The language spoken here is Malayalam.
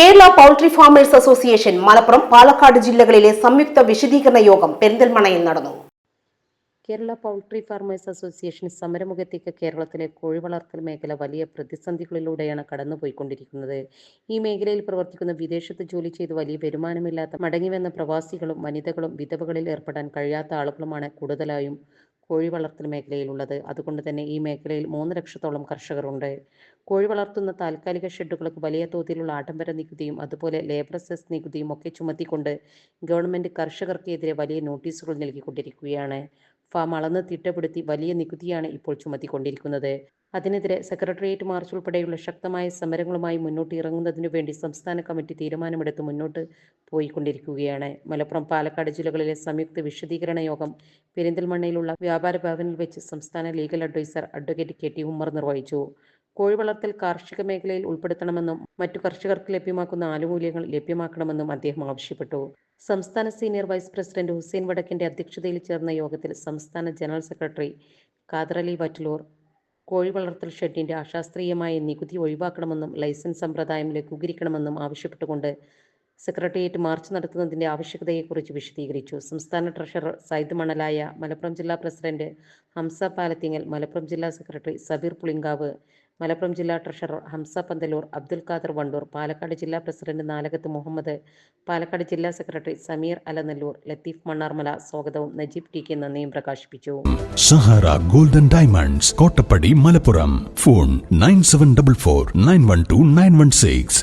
Kerala poultry farmers association Malappuram Palakkad ജില്ലകളിലെ സംയുക്ത വിശദീകരണ യോഗം പെരിന്തൽമണയിൽ നടന്നു. കേരള പൗൾട്രി ഫാർമേഴ്സ് അസോസിയേഷൻ സമരമുഖത്തേക്ക് കേരളത്തിലെ കോഴി വളർത്തൽ മേഖല വലിയ പ്രതിസന്ധികളിലൂടെയാണ് കടന്നുപോയിക്കൊണ്ടിരിക്കുന്നത്. ഈ മേഖലയിൽ പ്രവർത്തിക്കുന്ന വിദേശത്ത് ജോലി ചെയ്ത് വലിയ വരുമാനമില്ലാത്ത മടങ്ങിവന്ന പ്രവാസികളും വനിതകളും വിധവകളിൽ ഏർപ്പെടാൻ കഴിയാത്ത ആളുകളുമാണ് കൂടുതലായും കോഴി വളർത്തൽ മേഖലയിലുള്ളത്. അതുകൊണ്ട് തന്നെ ഈ മേഖലയിൽ മൂന്ന് ലക്ഷത്തോളം കർഷകരുണ്ട്. കോഴി വളർത്തുന്ന താൽക്കാലിക ഷെഡുകൾക്ക് വലിയ തോതിലുള്ള ആഡംബര നികുതിയും അതുപോലെ ലേബർ സെസ് നികുതിയും ഒക്കെ ചുമത്തിക്കൊണ്ട് ഗവൺമെന്റ് കർഷകർക്കെതിരെ വലിയ നോട്ടീസുകൾ നൽകിക്കൊണ്ടിരിക്കുകയാണ്. ഫാം അളന്ന് തിട്ടപ്പെടുത്തി വലിയ നികുതിയാണ് ഇപ്പോൾ ചുമത്തിക്കൊണ്ടിരിക്കുന്നത്. അതിനെതിരെ സെക്രട്ടേറിയറ്റ് മാർച്ച് ഉൾപ്പെടെയുള്ള ശക്തമായ സമരങ്ങളുമായി മുന്നോട്ട് ഇറങ്ങുന്നതിനു വേണ്ടി സംസ്ഥാന കമ്മിറ്റി തീരുമാനമെടുത്ത് മുന്നോട്ട് പോയിക്കൊണ്ടിരിക്കുകയാണ്. മലപ്പുറം പാലക്കാട് ജില്ലകളിലെ സംയുക്ത വിശദീകരണ യോഗം പെരിന്തൽമണ്ണയിലുള്ള വ്യാപാര ഭവനിൽ വെച്ച് സംസ്ഥാന legal adviser advocate K T Ummer നിർവഹിച്ചു. കോഴി വളർത്തൽ കാർഷിക മേഖലയിൽ ഉൾപ്പെടുത്തണമെന്നും മറ്റു കർഷകർക്ക് ലഭ്യമാക്കുന്ന ആനുകൂല്യങ്ങൾ ലഭ്യമാക്കണമെന്നും അദ്ദേഹം ആവശ്യപ്പെട്ടു. സംസ്ഥാന സീനിയർ വൈസ് പ്രസിഡന്റ് ഹുസൈൻ വടക്കിന്റെ അധ്യക്ഷതയിൽ ചേർന്ന യോഗത്തിൽ സംസ്ഥാന ജനറൽ സെക്രട്ടറി ഖാദറലി വറ്റലൂർ കോഴി വളർത്തൽ ഷെഡിന്റെ അശാസ്ത്രീയമായ നികുതി ഒഴിവാക്കണമെന്നും ലൈസൻസ് സമ്പ്രദായം ലഘൂകരിക്കണമെന്നും ആവശ്യപ്പെട്ടുകൊണ്ട് സെക്രട്ടേറിയറ്റ് മാർച്ച് നടത്തുന്നതിന്റെ ആവശ്യകതയെക്കുറിച്ച് വിശദീകരിച്ചു. സംസ്ഥാന ട്രഷറർ സൈദ് മണലായ മലപ്പുറം ജില്ലാ പ്രസിഡന്റ് ഹംസ പാലത്തിങ്ങൽ മലപ്പുറം ജില്ലാ സെക്രട്ടറി സബീർ പുളിങ്കാവ് മലപ്പുറം ജില്ലാ ട്രഷറർ ഹംസ പന്തലൂർ അബ്ദുൽ ഖാദർ വണ്ടൂർ പാലക്കാട് ജില്ലാ പ്രസിഡന്റ് നാലകത്ത് മുഹമ്മദ് പാലക്കാട് ജില്ലാ സെക്രട്ടറി സമീർ അലനല്ലൂർ ലത്തീഫ് മണ്ണാർമല സ്വാഗതവും നജീബ് ടി കെ നന്ദിയും പ്രകാശിപ്പിച്ചു. Sahara golden diamonds Kottappadi Malappuram. Phone nine seven double four nine one two nine one six.